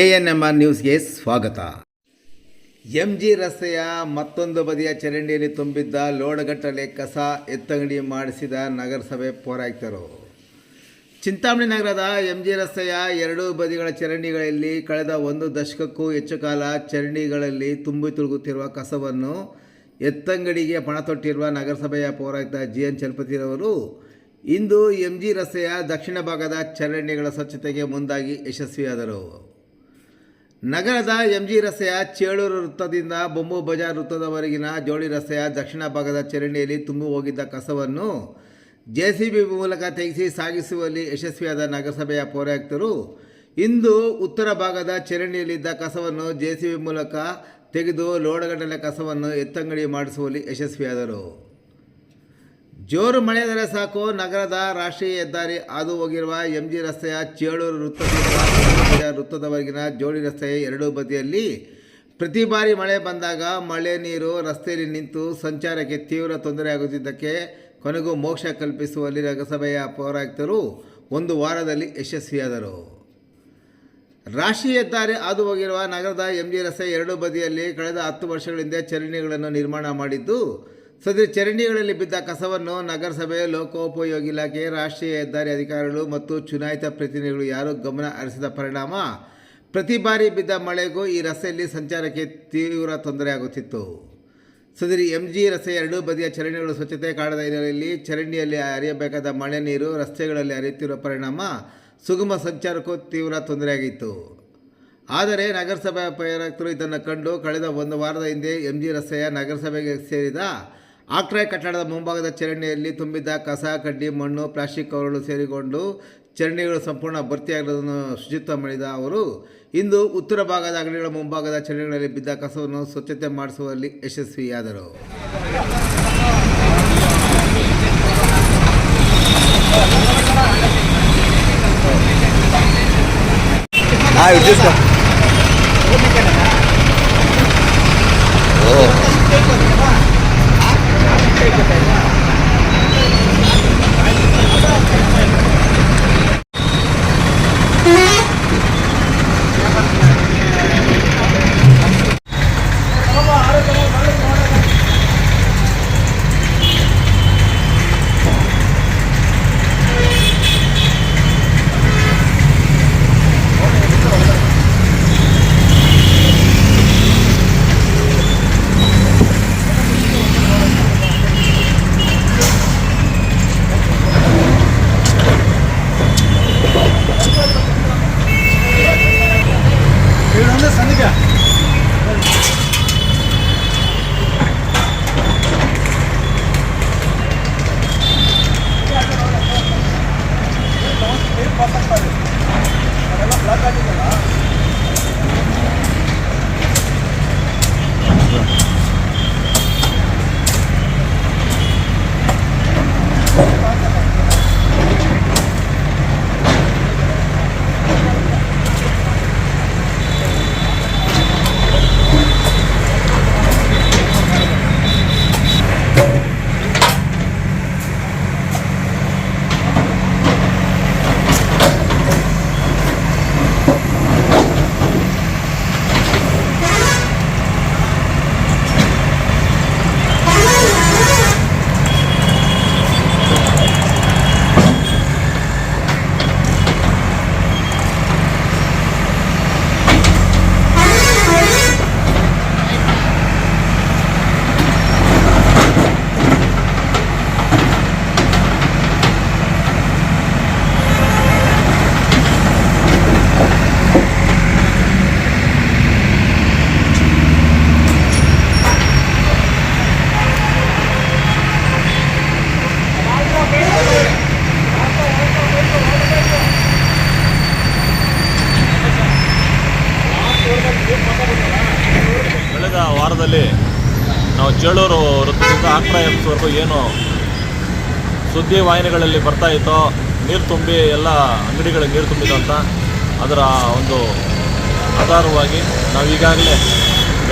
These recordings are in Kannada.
ಎ ಎನ್ ಎಂ ಆರ್ ನ್ಯೂಸ್ಗೆ ಸ್ವಾಗತ. ಎಂ ಜಿ ರಸ್ತೆಯ ಮತ್ತೊಂದು ಬದಿಯ ಚರಂಡಿಯಲ್ಲಿ ತುಂಬಿದ್ದ ಲೋಡಗಟ್ಟಲೆ ಕಸ ಎತ್ತಂಗಡಿ ಮಾಡಿಸಿದ ನಗರಸಭೆ ಪೌರಾಯುಕ್ತರು. ಚಿಂತಾಮಣಿ ನಗರದ ಎಂ ಜಿ ರಸ್ತೆಯ ಎರಡೂ ಬದಿಗಳ ಚರಂಡಿಗಳಲ್ಲಿ ಕಳೆದ ಒಂದು ದಶಕಕ್ಕೂ ಹೆಚ್ಚು ಕಾಲ ಚರಂಡಿಗಳಲ್ಲಿ ತುಂಬಿ ತುಳುಗುತ್ತಿರುವ ಕಸವನ್ನು ಎತ್ತಂಗಡಿಗೆ ಪಣ ತೊಟ್ಟಿರುವ ನಗರಸಭೆಯ ಪೌರಾಯುಕ್ತ ಜಿ ಎನ್ ಚಲಪತಿರವರು ಇಂದು ಎಂ ಜಿ ರಸ್ತೆಯ ದಕ್ಷಿಣ ಭಾಗದ ಚರಂಡಿಗಳ ಸ್ವಚ್ಛತೆಗೆ ಮುಂದಾಗಿ ಯಶಸ್ವಿಯಾದರು. ನಗರದ ಎಂಜಿ ರಸ್ತೆಯ ಚೇಳೂರು ವೃತ್ತದಿಂದ ಬೊಂಬು ಬಜಾರ್ ವೃತ್ತದವರೆಗಿನ ಜೋಡಿ ರಸ್ತೆಯ ದಕ್ಷಿಣ ಭಾಗದ ಚರಂಡಿಯಲ್ಲಿ ತುಂಬಿ ಹೋಗಿದ್ದ ಕಸವನ್ನು ಜೆಸಿಬಿ ಮೂಲಕ ತೆಗೆಸಿ ಸಾಗಿಸುವಲ್ಲಿ ಯಶಸ್ವಿಯಾದ ನಗರಸಭೆಯ ಪೌರಾಯುಕ್ತರು, ಇಂದು ಉತ್ತರ ಭಾಗದ ಚರಂಡಿಯಲ್ಲಿದ್ದ ಕಸವನ್ನು ಜೆಸಿಬಿ ಮೂಲಕ ತೆಗೆದು ಲೋಡಗಟ್ಟಲೆ ಕಸವನ್ನು ಎತ್ತಂಗಡಿ ಮಾಡಿಸುವಲ್ಲಿ ಯಶಸ್ವಿಯಾದರು. ಜೋರು ಮಳೆಯಾದರೆ ಸಾಕು, ನಗರದ ರಾಷ್ಟ್ರೀಯ ಹೆದ್ದಾರಿ ಹಾದು ಹೋಗಿರುವ ಎಂಜಿ ರಸ್ತೆಯ ಚೇಳೂರು ವೃತ್ತದಿಂದ ವೃತ್ತದವರೆಗಿನ ಜೋಡಿ ರಸ್ತೆಯ ಎರಡೂ ಬದಿಯಲ್ಲಿ ಪ್ರತಿ ಬಾರಿ ಮಳೆ ಬಂದಾಗ ಮಳೆ ನೀರು ರಸ್ತೆಯಲ್ಲಿ ನಿಂತು ಸಂಚಾರಕ್ಕೆ ತೀವ್ರ ತೊಂದರೆಯಾಗುತ್ತಿದ್ದಕ್ಕೆ ಕೊನೆಗೂ ಮೋಕ್ಷ ಕಲ್ಪಿಸುವಲ್ಲಿ ನಗರಸಭೆಯ ಪೌರಾಯುಕ್ತರು ಒಂದು ವಾರದಲ್ಲಿ ಯಶಸ್ವಿಯಾದರು. ರಾಷ್ಟ್ರೀಯ ಹೆದ್ದಾರಿ ಹಾದು ಹೋಗಿರುವ ನಗರದ ಎಂಜಿ ರಸ್ತೆ ಎರಡೂ ಬದಿಯಲ್ಲಿ ಕಳೆದ ಹತ್ತು ವರ್ಷಗಳಿಂದ ಚರಣಿಗಳನ್ನು ನಿರ್ಮಾಣ ಮಾಡಿದ್ದು ಸದರಿ ಚರಂಡಿಗಳಲ್ಲಿ ಬಿದ್ದ ಕಸವನ್ನು ನಗರಸಭೆ, ಲೋಕೋಪಯೋಗಿ ಇಲಾಖೆ, ರಾಷ್ಟ್ರೀಯ ಹೆದ್ದಾರಿ ಅಧಿಕಾರಿಗಳು ಮತ್ತು ಚುನಾಯಿತ ಪ್ರತಿನಿಧಿಗಳು ಯಾರೂ ಗಮನ ಹರಿಸಿದ ಪರಿಣಾಮ? ಪ್ರತಿ ಬಾರಿ ಬಿದ್ದ ಮಳೆಗೂ ಈ ರಸ್ತೆಯಲ್ಲಿ ಸಂಚಾರಕ್ಕೆ ತೀವ್ರ ತೊಂದರೆಯಾಗುತ್ತಿತ್ತು ಸದರಿ ಎಂ ಜಿ ರಸ್ತೆಯ ಎರಡೂ ಬದಿಯ ಚರಂಡಿಗಳು ಸ್ವಚ್ಛತೆ ಕಾಡದ ಹಿನ್ನೆಲೆಯಲ್ಲಿ ಚರಂಡಿಯಲ್ಲಿ ಹರಿಯಬೇಕಾದ ಮಳೆ ನೀರು ರಸ್ತೆಗಳಲ್ಲಿ ಹರಿಯುತ್ತಿರುವ ಪರಿಣಾಮ ಸುಗಮ ಸಂಚಾರಕ್ಕೂ ತೀವ್ರ ತೊಂದರೆಯಾಗಿತ್ತು. ಆದರೆ ನಗರಸಭೆ ಪೌರಾಯುಕ್ತರು ಇದನ್ನು ಕಂಡು ಕಳೆದ ಒಂದು ವಾರದ ಹಿಂದೆ ಎಂ ಜಿ ರಸ್ತೆಯ ನಗರಸಭೆಗೆ ಸೇರಿದ ಆಕ್ಟ್ರಾಯ್ ಕಟ್ಟಡದ ಮುಂಭಾಗದ ಚರಂಡಿಯಲ್ಲಿ ತುಂಬಿದ್ದ ಕಸ, ಕಡ್ಡಿ, ಮಣ್ಣು, ಪ್ಲಾಸ್ಟಿಕ್ ಕವರ್ಗಳು ಸೇರಿಕೊಂಡು ಚರಂಡಿಗಳು ಸಂಪೂರ್ಣ ಭರ್ತಿಯಾಗಿರುವುದನ್ನು ಶುಚಿತ್ವ ಮಾಡಿದ ಅವರು, ಇಂದು ಉತ್ತರ ಭಾಗದ ಅಂಗಡಿಗಳ ಮುಂಭಾಗದ ಚರಂಡಿಗಳಲ್ಲಿ ಬಿದ್ದ ಕಸವನ್ನು ಸ್ವಚ್ಛತೆ ಮಾಡಿಸುವಲ್ಲಿ ಯಶಸ್ವಿಯಾದರು. ಕಳೆದ ವಾರದಲ್ಲಿ ನಾವು ಚೇಳೂರು ವೃತ್ತದಿಂದ ಆಕ್ರ ಎಬ್ಸ್ವರೆಗೂ ಏನು ಸುದ್ದಿ ವಾಹಿನಿಗಳಲ್ಲಿ ಬರ್ತಾ ಇತ್ತೋ, ನೀರು ತುಂಬಿ ಎಲ್ಲ ಅಂಗಡಿಗಳಿಗೆ ನೀರು ತುಂಬಿದ ಅಂತ ಅದರ ಒಂದು ಆಧಾರವಾಗಿ ನಾವು ಈಗಾಗಲೇ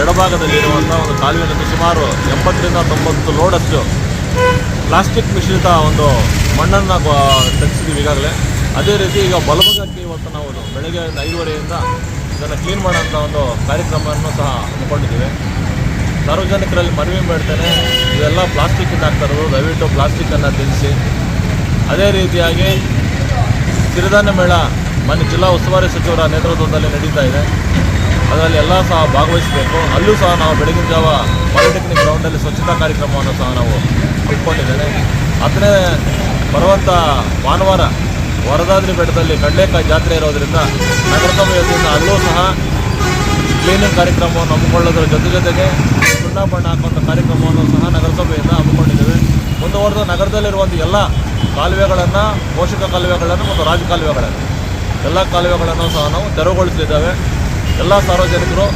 ಎಡಭಾಗದಲ್ಲಿರುವಂಥ ಒಂದು ಕಾಲುವೆನಲ್ಲಿ ಸುಮಾರು ಎಂಬತ್ತರಿಂದ ತೊಂಬತ್ತು ಲೋಡಷ್ಟು ಪ್ಲಾಸ್ಟಿಕ್ ಮಿಶ್ರಿತ ಒಂದು ಮಣ್ಣನ್ನು ತೆಗೆಸಿದ್ದೀವಿ ಈಗಾಗಲೇ. ಅದೇ ರೀತಿ ಈಗ ಬಲಭಾಗಕ್ಕೆ ಇವತ್ತು ನಾವು ಬೆಳಗ್ಗೆ ಐದುವರೆಯಿಂದ ಇದನ್ನು ಕ್ಲೀನ್ ಮಾಡೋಂಥ ಒಂದು ಕಾರ್ಯಕ್ರಮವನ್ನು ಸಹ ಹಮ್ಮಿಕೊಂಡಿದ್ದೀವಿ. ಸಾರ್ವಜನಿಕರಲ್ಲಿ ಮನವಿ ಮಾಡ್ತೇನೆ ಇದೆಲ್ಲ ಪ್ಲಾಸ್ಟಿಕ್ಕಿಂದ ಹಾಕ್ತಾ ಇರೋದು, ದಯವಿಟ್ಟು ಪ್ಲಾಸ್ಟಿಕ್ಕನ್ನು ತ್ಯಜಿಸಿ ಅದೇ ರೀತಿಯಾಗಿ ಸಿರಿಧಾನ್ಯ ಮೇಳ ಮೊನ್ನೆ ಜಿಲ್ಲಾ ಉಸ್ತುವಾರಿ ಸಚಿವರ ನೇತೃತ್ವದಲ್ಲಿ ನಡೀತಾ ಇದೆ. ಅದರಲ್ಲಿ ಎಲ್ಲ ಸಹ ಭಾಗವಹಿಸಬೇಕು. ಅಲ್ಲೂ ಸಹ ನಾವು ಬೆಳಗಿನ ಜಾವ ಪಾಲಿಟೆಕ್ನಿಕ್ ಗ್ರೌಂಡಲ್ಲಿ ಸ್ವಚ್ಛತಾ ಕಾರ್ಯಕ್ರಮವನ್ನು ಸಹ ನಾವು ಹಮ್ಮಿಕೊಂಡಿದ್ದೇವೆ. ಅದನ್ನೇ ಬರುವಂಥ ಭಾನುವಾರ ವರದಾದ್ರಿ ಬೆಟ್ಟದಲ್ಲಿ ಕಡಲೆಕಾಯಿ ಜಾತ್ರೆ ಇರೋದರಿಂದ ನಗರಸಭೆಯ ಅಲ್ಲೂ ಸಹ ಕ್ಲೀನಿಂಗ್ ಕಾರ್ಯಕ್ರಮವನ್ನು ಹಮ್ಮಿಕೊಳ್ಳೋದ್ರ ಜೊತೆ ಜೊತೆಗೆ ಸುಣ್ಣ ಬಣ್ಣ ಹಾಕುವಂಥ ಕಾರ್ಯಕ್ರಮವನ್ನು ಸಹ ನಗರಸಭೆಯಿಂದ ಹಮ್ಮಿಕೊಂಡಿದ್ದೇವೆ. ಮುಂದುವರೆದ ನಗರದಲ್ಲಿರುವಂಥ ಎಲ್ಲ ಕಾಲುವೆಗಳನ್ನು, ಪೋಷಕ ಕಾಲುವೆಗಳನ್ನು ಮತ್ತು ರಾಜ ಕಾಲುವೆಗಳನ್ನು, ಎಲ್ಲ ಕಾಲುವೆಗಳನ್ನು ಸಹ ನಾವು ತೆರವುಗೊಳಿಸಲಿದ್ದೇವೆ ಎಲ್ಲ ಸಾರ್ವಜನಿಕರು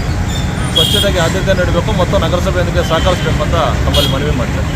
ಸ್ವಚ್ಛತೆಗೆ ಆದ್ಯತೆ ನೀಡಬೇಕು ಮತ್ತು ನಗರಸಭೆಯೊಂದಿಗೆ ಸಹಕರಿಸಬೇಕು ಅಂತ ನಮ್ಮಲ್ಲಿ ಮನವಿ ಮಾಡ್ತೇವೆ.